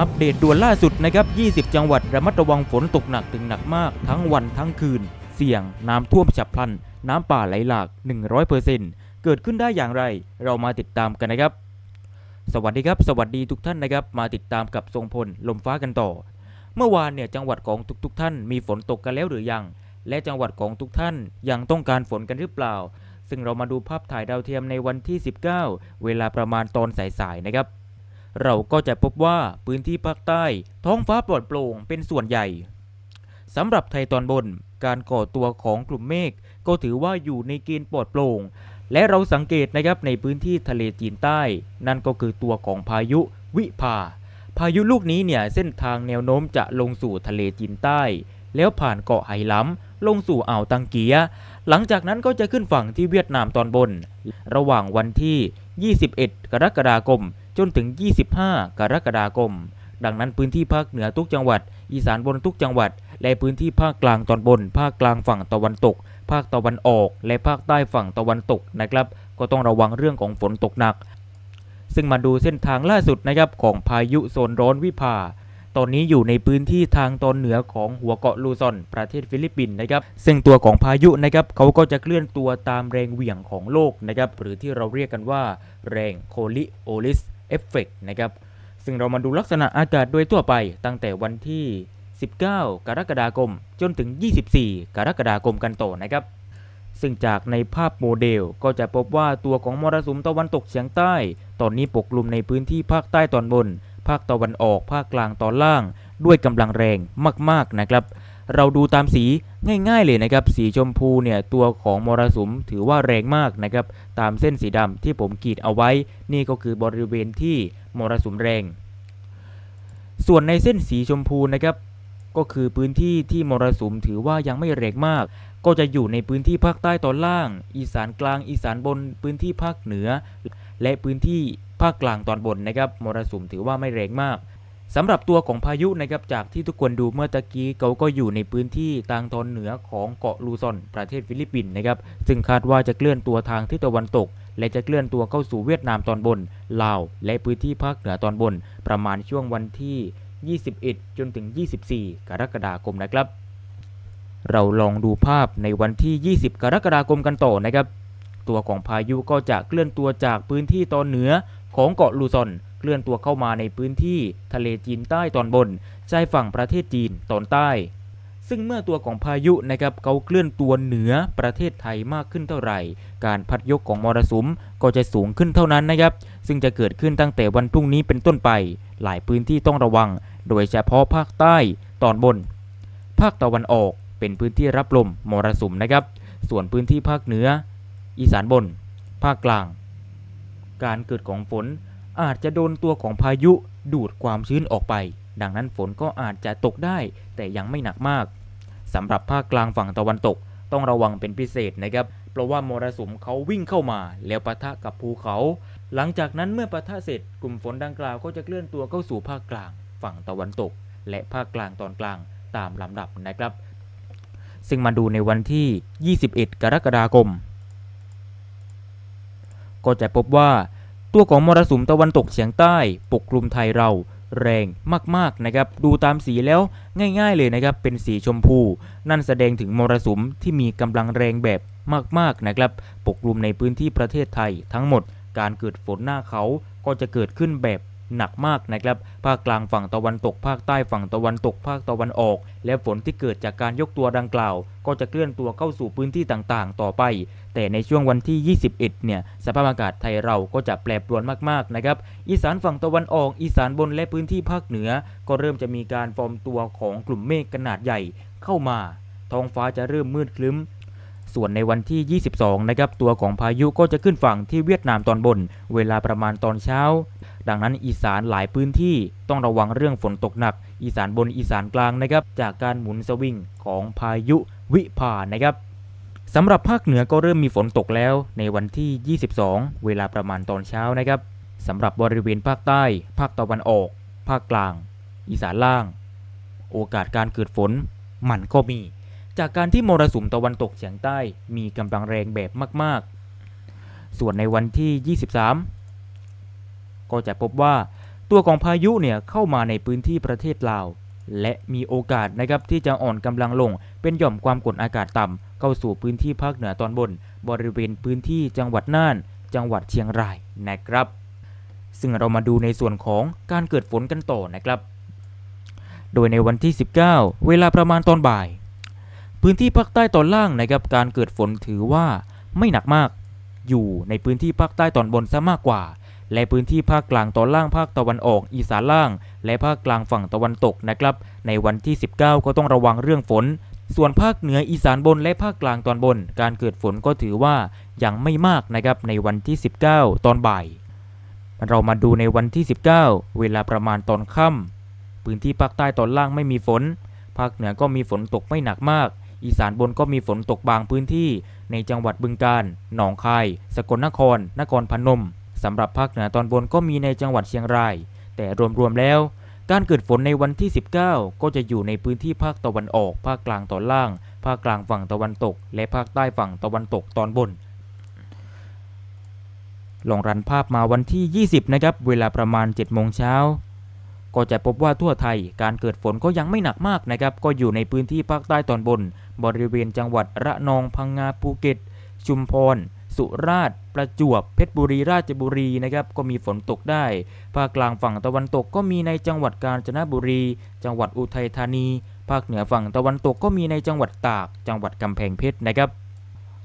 อัปเดตด่วนล่าสุดนะครับ 20 จังหวัดระมัดระวังฝนตกหนักถึงหนักมาก ทั้งวันทั้งคืน เสี่ยงน้ำท่วมฉับพลัน น้ำป่าไหลหลาก 100%เกิดขึ้นได้อย่างไร เรามาติดตามกันนะครับ สวัสดีครับ สวัสดีทุกท่านนะครับ มาติดตามกับทรงพลลมฟ้ากันต่อ เมื่อวานเนี่ยจังหวัดของทุกๆท่านมีฝนตกกันแล้วหรือยัง และจังหวัดของทุกท่านยังต้องการฝนกันหรือเปล่า ซึ่งเรามาดูภาพถ่ายดาวเทียมในวันที่ 19 เวลาประมาณตอนสายๆนะครับ เราก็จะพบว่าพื้นที่ภาคใต้ ท้องฟ้าปลอดโปร่งเป็นส่วนใหญ่สำหรับไทยตอนบน การก่อตัวของกลุ่มเมฆก็ถือว่าอยู่ในเกณฑ์ปลอดโปร่ง และเราสังเกตนะครับในพื้นที่ทะเลจีนใต้ นั่นก็คือตัวของพายุวิภา พายุลูกนี้เนี่ยเส้นทางแนวโน้มจะลงสู่ทะเลจีนใต้ แล้วผ่านเกาะไหหลำลงสู่อ่าวตังเกีย หลังจากนั้นก็จะขึ้นฝั่งที่เวียดนามตอนบน ระหว่างวันที่ 21 กรกฎาคม จนถึง 25 กรกฎาคม ดังนั้นพื้นที่ภาคเหนือทุกจังหวัด อีสานบนทุกจังหวัด และพื้นที่ภาคกลางตอนบน ภาคกลางฝั่งตะวันตก ภาคตะวันออก และภาคใต้ฝั่งตะวันตกนะครับ ก็ต้องระวังเรื่องของฝนตกหนัก ซึ่งมาดูเส้นทางล่าสุดนะครับของพายุโซนร้อนวิภาตอนนี้อยู่ในพื้นที่ทางตอนเหนือของหัวเกาะลูซอน ประเทศฟิลิปปินส์นะครับ ซึ่งตัวของพายุนะครับเขาก็จะเคลื่อนตัวตามแรงเหวี่ยงของโลกนะครับ หรือที่เราเรียกกันว่า แรงโคลิโอลิส เอฟเฟกนะครับซึ่งเรามาดูลักษณะอากาศโดยทั่วไปตั้งแต่วันที่ 19 กรกฎาคม จนถึง 24 กรกฎาคมกันต่อนะครับ ซึ่งจากในภาพโมเดลก็จะพบว่าตัวของมรสุมตะวันตกเฉียงใต้ ตอนนี้ปกคลุมในพื้นที่ภาคใต้ตอนบน ภาคตะวันออก ภาคกลางตอนล่าง ด้วยกำลังแรงมากๆนะครับ เราดูตามสีง่าย ๆ เลยนะครับ สีชมพูเนี่ยตัวของมรสุมถือว่าแรงมากนะครับ ตามเส้นสีดำที่ผมขีดเอาไว้ นี่ก็คือบริเวณที่มรสุมแรง ส่วนในเส้นสีชมพูนะครับ ก็คือพื้นที่ที่มรสุมถือว่ายังไม่แรงมาก ก็จะอยู่ในพื้นที่ภาคใต้ตอนล่าง อีสานกลาง อีสานบน พื้นที่ภาคเหนือ และพื้นที่ภาคกลางตอนบนนะครับ มรสุมถือว่าไม่แรงมาก สำหรับตัวของพายุนะครับจากที่ทุกคนดูเมื่อตะกี้เขาก็อยู่ในพื้นที่ทางตอนเหนือของเกาะลูซอนประเทศฟิลิปปินส์นะครับซึ่งคาดว่าจะเคลื่อนตัวทางทิศตะวันตก และจะเคลื่อนตัวเข้าสู่เวียดนามตอนบนลาว และพื้นที่ภาคเหนือตอนบน ประมาณช่วงวันที่ 21 จนถึง 24 กรกฎาคมนะครับ เราลองดูภาพในวันที่ 20 กรกฎาคมกันต่อนะครับ ตัวของพายุก็จะเคลื่อนตัวจากพื้นที่ตอนเหนือของเกาะลูซอน เคลื่อนตัวเข้ามาในพื้นที่ทะเลจีนใต้ตอนบนชายฝั่งประเทศจีนตอนใต้ ซึ่งเมื่อตัวของพายุนะครับเขาเคลื่อนตัวเหนือประเทศไทยมากขึ้นเท่าไหร่ การพัดยกของมรสุมก็จะสูงขึ้นเท่านั้นนะครับ ซึ่งจะเกิดขึ้นตั้งแต่วันพรุ่งนี้เป็นต้นไป หลายพื้นที่ต้องระวัง โดยเฉพาะภาคใต้ตอนบน ภาคตะวันออกเป็นพื้นที่รับลมมรสุมนะครับ ส่วนพื้นที่ภาคเหนือ อีสานบน ภาคกลาง การเกิดของฝน อาจจะโดนตัวของพายุดูดความชื้นออกไป ดังนั้นฝนก็อาจจะตกได้แต่ยังไม่หนักมากสำหรับภาคกลางฝั่งตะวันตก ต้องระวังเป็นพิเศษนะครับเพราะว่ามรสุมเขาวิ่งเข้ามา แล้วปะทะกับภูเขา หลังจากนั้นเมื่อปะทะเสร็จกลุ่มฝนดังกล่าวก็จะเคลื่อนตัวเข้าสู่ภาคกลาง ฝั่งตะวันตก และภาคกลางตอนกลางตามลำดับนะครับ ซึ่งมาดูในวันที่ 21 กรกฎาคมก็จะพบว่า ตัวของมรสุมตะวันตกเฉียงใต้ปกคลุมไทยเราแรงมากๆนะครับดูตามสีแล้วง่ายๆเลยนะครับเป็นสีชมพู นั่นแสดงถึงมรสุมที่มีกำลังแรงแบบมากๆนะครับปกคลุมในพื้นที่ประเทศไทยทั้งหมดการเกิดฝนหน้าเขาก็จะเกิดขึ้นแบบ หนักมากนะครับ ภาคกลางฝั่งตะวันตก ภาคใต้ฝั่งตะวันตก ภาคตะวันออก และฝนที่เกิดจากการยกตัวดังกล่าว ก็จะเคลื่อนตัวเข้าสู่พื้นที่ต่างๆ ต่อไป แต่ในช่วงวันที่ 21 เนี่ย สภาพอากาศไทยเราก็จะแปรปรวนมากๆ นะครับ อีสานฝั่งตะวันออก อีสานบนและพื้นที่ภาคเหนือ ก็เริ่มจะมีการฟอร์มตัวของกลุ่มเมฆขนาดใหญ่เข้ามา ท้องฟ้าจะเริ่มมืดคลึ้มส่วนในวันที่ 22 นะครับ ตัวของพายุก็จะขึ้นฝั่งที่เวียดนามตอนบน เวลาประมาณตอนเช้า ดังนั้นอีสานหลายพื้นที่ต้องระวังเรื่องฝนตกหนัก อีสานบนอีสานกลางนะครับจากการหมุนสวิงของพายุวิภานะครับสำหรับภาคเหนือก็เริ่มมีฝนตกแล้วในวันที่ 22 เวลาประมาณตอนเช้านะครับสำหรับบริเวณภาคใต้ ภาคตะวันออก ภาคกลาง อีสานล่าง โอกาสการเกิดฝนมันก็มี จากการที่มรสุมตะวันตกเฉียงใต้มีกำลังแรงแบบมาก ๆ ส่วนในวันที่ 23 ก็จะพบว่าตัวของพายุเนี่ยเข้ามาในพื้นที่ประเทศลาว และมีโอกาสนะครับที่จะอ่อนกำลังลง เป็นหย่อมความกดอากาศต่ำเข้าสู่พื้นที่ภาคเหนือตอนบน บริเวณพื้นที่จังหวัดน่าน จังหวัดเชียงรายนะครับ ซึ่งเรามาดูในส่วนของการเกิดฝนกันต่อนะครับ โดยในวันที่ 19 เวลาประมาณตอนบ่าย พื้นที่ภาคใต้ตอนล่างนะครับการเกิดฝนถือว่าไม่หนักมาก อยู่ในพื้นที่ภาคใต้ตอนบนซะมากกว่า และพื้นที่ภาคกลางตอนล่างภาคตะวันออก อีสานล่าง และภาคกลางฝั่งตะวันตกนะครับ ในวันที่ 19 ก็ต้องระวังเรื่องฝน ส่วนภาคเหนืออีสานบนและภาคกลางตอนบน การเกิดฝนก็ถือว่ายังไม่มากนะครับในวันที่ 19 ตอนบ่าย เรามาดูในวันที่ 19 เวลาประมาณตอนค่ำพื้นที่ภาคใต้ตอนล่างไม่มีฝน ภาคเหนือก็มีฝนตกไม่หนักมากอีสานบนก็มีฝนตกบางพื้นที่ในจังหวัดบึงกาฬ หนองคาย สกลนคร นครพนม สำหรับภาคเหนือตอนบนก็มีในจังหวัดเชียงราย แต่รวมๆแล้ว การเกิดฝนในวันที่ 19 ก็จะอยู่ในพื้นที่ภาคตะวันออก ภาคกลางตอนล่าง ภาคกลางฝั่งตะวันตก และภาคใต้ฝั่งตะวันตกตอนบน ลองรันภาพมาวันที่ 20 นะครับ เวลาประมาณ 7 โมงเช้า ก็จะพบว่าทั่วไทย การเกิดฝนก็ยังไม่หนักมากนะครับ ก็อยู่ในพื้นที่ภาคใต้ตอนบน บริเวณจังหวัดระนอง พังงา ภูเก็ต ชุมพร สุราษฎร์ประจวบเพชรบุรีราชบุรีนะครับก็มีฝนตกได้ ภาคกลางฝั่งตะวันตกก็มีในจังหวัดกาญจนบุรี จังหวัดอุทัยธานี ภาคเหนือฝั่งตะวันตกก็มีในจังหวัดตาก จังหวัดกำแพงเพชรนะครับ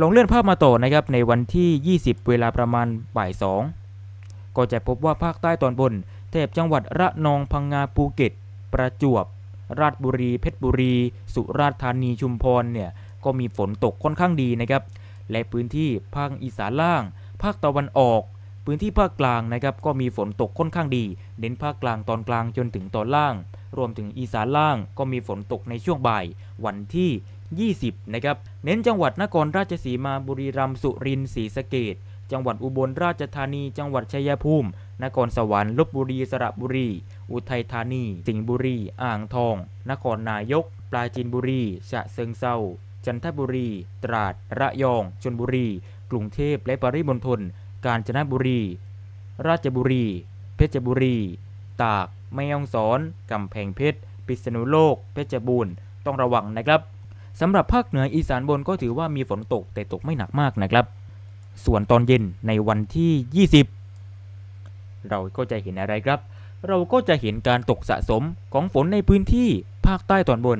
ลองเลื่อนภาพมาต่อนะครับในวันที่ 20 เวลาประมาณบ่าย2ก็จะพบว่าภาคใต้ตอนบนแถบจังหวัดระนองพังงาภูเก็ต ประจวบ ราชบุรี เพชรบุรี สุราษฎร์ธานีชุมพรเนี่ยก็มีฝนตกค่อนข้างดีนะครับ และพื้นที่ภาคอีสานล่าง ภาคตะวันออก พื้นที่ภาคกลางนะครับก็มีฝนตกค่อนข้างดี เน้นภาคกลางตอนกลางจนถึงตอนล่าง รวมถึงอีสานล่างก็มีฝนตกในช่วงบ่าย วันที่ 20 นะครับ เน้นจังหวัดนครราชสีมาบุรีรัมย์สุรินทร์ศรีสะเกษจังหวัดอุบลราชธานี จังหวัดชัยภูมิ นครสวรรค์ลบบุรีสระบุรี อุทัยธานี สิงห์บุรี อ่างทอง นครนายก ปราจีนบุรีฉะเชิงเซา จันทบุรี ตราด ระยอง ชลบุรี กรุงเทพและปริมณฑล กาญจนบุรี ราชบุรี เพชรบุรี ตาก แม่ฮ่องสอน กำแพงเพชร พิษณุโลก เพชรบูรณ์ ต้องระวังนะครับสำหรับภาคเหนืออีสานบนก็ถือว่ามีฝนตกแต่ตกไม่หนักมากนะครับ ส่วนตอนเย็นในวันที่ 20 เราก็จะเห็นอะไรครับ เราก็จะเห็นการตกสะสมของฝนในพื้นที่ภาคใต้ตอนบน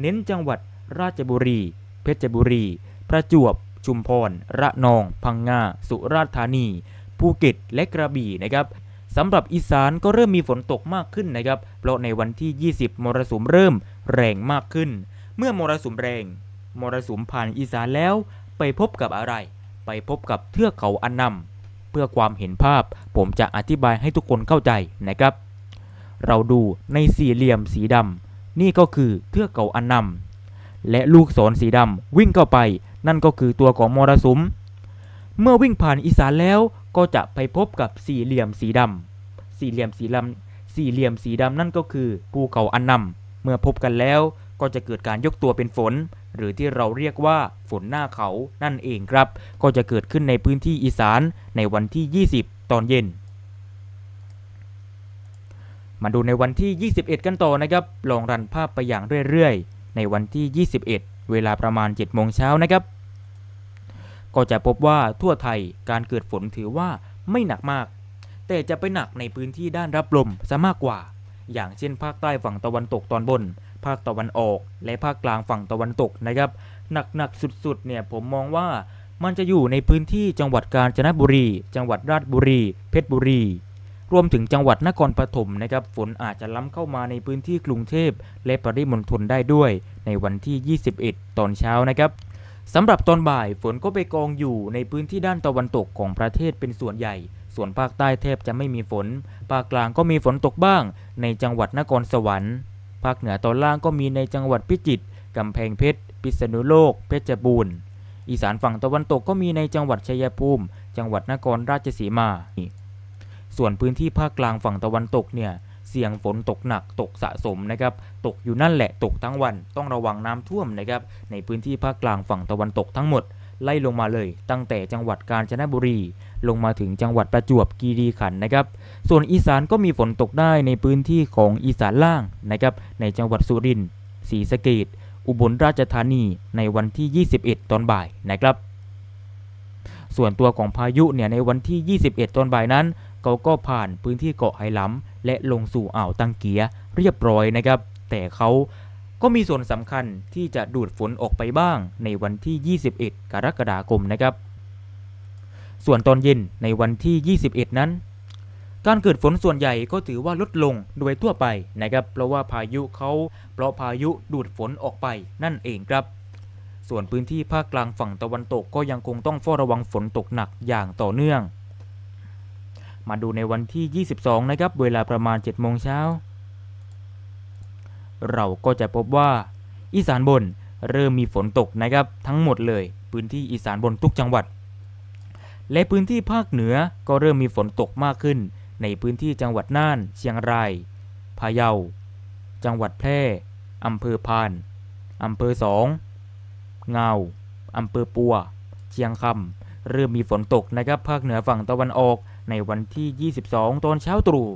เน้นจังหวัด ราชบุรี เพชรบุรี ประจวบ ชุมพร ระนอง พังงา สุราษฎร์ธานี ภูเก็ต และกระบี่นะครับสำหรับอีสานก็เริ่มมีฝนตกมากขึ้นนะครับ เพราะในวันที่ 20 มรสุมเริ่มแรงมากขึ้น เมื่อมรสุมแรง มรสุมผ่านอีสานแล้วไปพบกับอะไร ไปพบกับเทือกเขาอันนำเพื่อความเห็นภาพ ผมจะอธิบายให้ทุกคนเข้าใจนะครับ เราดูในสี่เหลี่ยมสีดำนี่ก็คือเทือกเขาอันนำ และลูกศรสีดำวิ่งเข้าไป นั่นก็คือตัวของมรสุม เมื่อวิ่งผ่านอีสานแล้วก็จะไปพบกับสี่เหลี่ยมสีดำสี่เหลี่ยมสีดำสี่เหลี่ยมสีดำนั่นก็คือภูเขาอันนำเมื่อพบกันแล้วก็จะเกิดการยกตัวเป็นฝน หรือที่เราเรียกว่าฝนหน้าเขานั่นเองครับ ก็จะเกิดขึ้นในพื้นที่อีสานในวันที่ 20 ตอนเย็น มาดูในวันที่ 21 กันต่อนะครับ ลองรันภาพไปอย่างเรื่อยๆ ในวันที่ 21 เวลาประมาณ 7 โมงเช้านะครับ ก็จะพบว่าทั่วไทยการเกิดฝนถือว่าไม่หนักมาก แต่จะไปหนักในพื้นที่ด้านรับลมซะมากกว่า อย่างเช่นภาคใต้ฝั่งตะวันตกตอนบน ภาคตะวันออก และภาคกลางฝั่งตะวันตกนะครับ หนักๆสุดๆเนี่ยผมมองว่ามันจะอยู่ในพื้นที่จังหวัดกาญจนบุรี จังหวัดราชบุรี เพชรบุรี รวมถึงจังหวัดนครปฐมนะครับฝนอาจจะล้ำเข้ามาในพื้นที่กรุงเทพและปริมณฑลได้ด้วย ในวันที่ 21 ตอนเช้านะครับสำหรับตอนบ่ายฝนก็ไปกองอยู่ในพื้นที่ด้านตะวันตกของประเทศเป็นส่วนใหญ่ ส่วนภาคใต้แทบจะไม่มีฝน ภาคกลางก็มีฝนตกบ้าง ในจังหวัดนครสวรรค์ภาคเหนือตอนล่างก็มีในจังหวัดพิจิตรกำแพงเพชร พิษณุโลก เพชรบูรณ์ อีสานฝั่งตะวันตกก็มีในจังหวัดชัยภูมิ จังหวัดนครราชสีมา ส่วนพื้นที่ภาคกลางฝั่งตะวันตกเนี่ยเสี่ยงฝนตกหนักตกสะสมนะครับตกอยู่นั่นแหละตกทั้งวันต้องระวังน้ำท่วมนะครับในพื้นที่ภาคกลางฝั่งตะวันตกทั้งหมด ไล่ลงมาเลย ตั้งแต่จังหวัดกาญจนบุรี ลงมาถึงจังหวัดประจวบคีรีขันธ์นะครับ ส่วนอีสานก็มีฝนตกได้ในพื้นที่ของอีสานล่างนะครับในจังหวัดสุรินทร์ศรีสะเกดอุบลราชธานีในวันที่ 21 ตอนบ่ายนะครับ ส่วนตัวของพายุเนี่ยในวันที่ 21 ตอนบ่ายนั้น เขาก็ผ่านพื้นที่เกาะไหหลำและลงสู่อ่าวตังเกียเรียบร้อยนะครับ แต่เขาก็มีส่วนสำคัญที่จะดูดฝนออกไปบ้างในวันที่ 21 กรกฎาคมนะครับ ส่วนตอนเย็นในวันที่ 21 นั้น การเกิดฝนส่วนใหญ่ก็ถือว่าลดลงโดยทั่วไปนะครับ เพราะว่าพายุเขาเพราะพายุดูดฝนออกไปนั่นเองครับ ส่วนพื้นที่ภาคกลางฝั่งตะวันตกก็ยังคงต้องเฝ้าระวังฝนตกหนักอย่างต่อเนื่อง มาดูในวันที่ 22 นะครับ เวลาประมาณ 7 โมงเช้า เราก็จะพบว่า อีสานบนเริ่มมีฝนตกนะครับ ทั้งหมดเลย พื้นที่อีสานบนทุกจังหวัด และพื้นที่ภาคเหนือก็เริ่มมีฝนตกมากขึ้น ในพื้นที่จังหวัดน่าน เชียงราย พะเยา จังหวัดแพร่อำเภอพานอำเภอสองเงาอำเภอปัว เชียงคำเริ่มมีฝนตกนะครับ ภาคเหนือฝั่งตะวันออก ในวันที่ 22 ตอนเช้าตรู่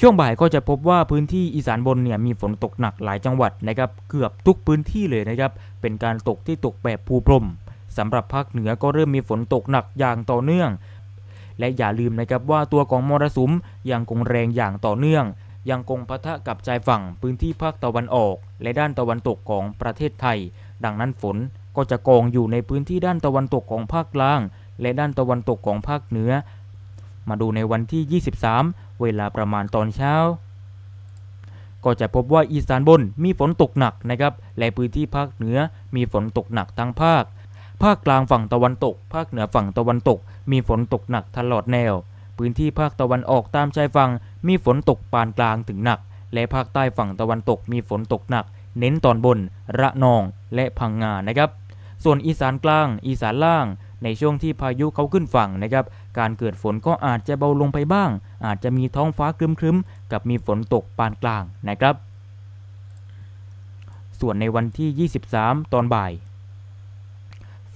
ช่วงบ่ายก็จะพบว่าพื้นที่อีสานบนเนี่ยมีฝนตกหนักหลายจังหวัดนะครับเกือบทุกพื้นที่เลยนะครับเป็นการตกที่ตกแบบภูพรมสำหรับภาคเหนือก็เริ่มมีฝนตกหนักอย่างต่อเนื่อง และอย่าลืมนะครับว่าตัวของมรสุมยังคงแรงอย่างต่อเนื่อง ยังคงปะทะกับชายฝั่งพื้นที่ภาคตะวันออก และด้านตะวันตกของประเทศไทย ดังนั้นฝนก็จะกองอยู่ในพื้นที่ด้านตะวันตกของภาคกลาง และด้านตะวันตกของภาคเหนือ มาดูในวันที่ 23 เวลาประมาณตอนเช้า ก็จะพบว่าอีสานบนมีฝนตกหนักนะครับ และพื้นที่ภาคเหนือมีฝนตกหนักทั้งภาค ภาคกลางฝั่งตะวันตก ภาคเหนือฝั่งตะวันตก มีฝนตกหนักตลอดแนว พื้นที่ภาคตะวันออกตามชายฝั่งมีฝนตกปานกลางถึงหนัก และภาคใต้ฝั่งตะวันตกมีฝนตกหนัก เน้นตอนบน ระนอง และพังงานะครับ ส่วนอีสานกลาง อีสานล่างในช่วงที่พายุเขาขึ้นฝั่งนะครับ การเกิดฝนก็อาจจะเบาลงไปบ้าง อาจจะมีท้องฟ้าครึ้มๆ กับมีฝนตกปานกลางนะครับ ส่วนในวันที่ 23 ตอนบ่าย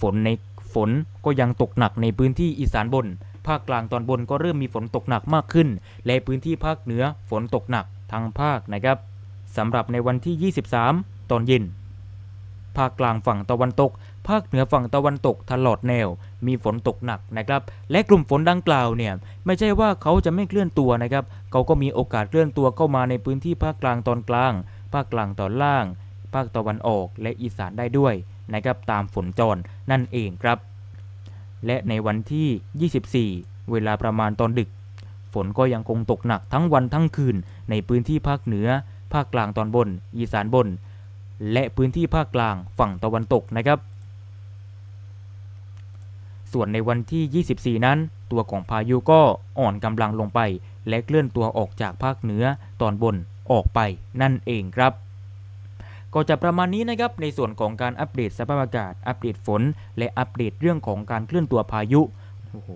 ฝนในฝนก็ยังตกหนักในพื้นที่อีสานบน ภาคกลางตอนบนก็เริ่มมีฝนตกหนักมากขึ้น และพื้นที่ภาคเหนือฝนตกหนักทั้งภาคนะครับสำหรับในวันที่ 23 ตอนเย็น ภาคกลางฝั่งตะวันตก ภาคเหนือฝั่งตะวันตกตลอดแนว มีฝนตกหนักนะครับ และกลุ่มฝนดังกล่าวเนี่ยไม่ใช่ว่าเขาจะไม่เคลื่อนตัวนะครับ เขาก็มีโอกาสเคลื่อนตัวเข้ามาในพื้นที่ภาคกลางตอนกลาง ภาคกลางตอนล่าง ภาคตะวันออกและอีสานได้ด้วยนะครับตามฝนจรนั่นเองครับ และในวันที่ 24 เวลาประมาณตอนดึก ฝนก็ยังคงตกหนักทั้งวันทั้งคืน ในพื้นที่ภาคเหนือ ภาคกลางตอนบน อีสานบน และพื้นที่ภาคกลางฝั่งตะวันตกนะครับ ส่วนในวันที่ 24 นั้น ตัวของพายุก็อ่อนกำลังลงไป และเคลื่อนตัวออกจากภาคเหนือตอนบนออกไปนั่นเองครับ ก็จะประมาณนี้นะครับในส่วนของการอัปเดตสภาพอากาศ อัปเดตฝน และอัปเดตเรื่องของการเคลื่อนตัวพายุโอ้โห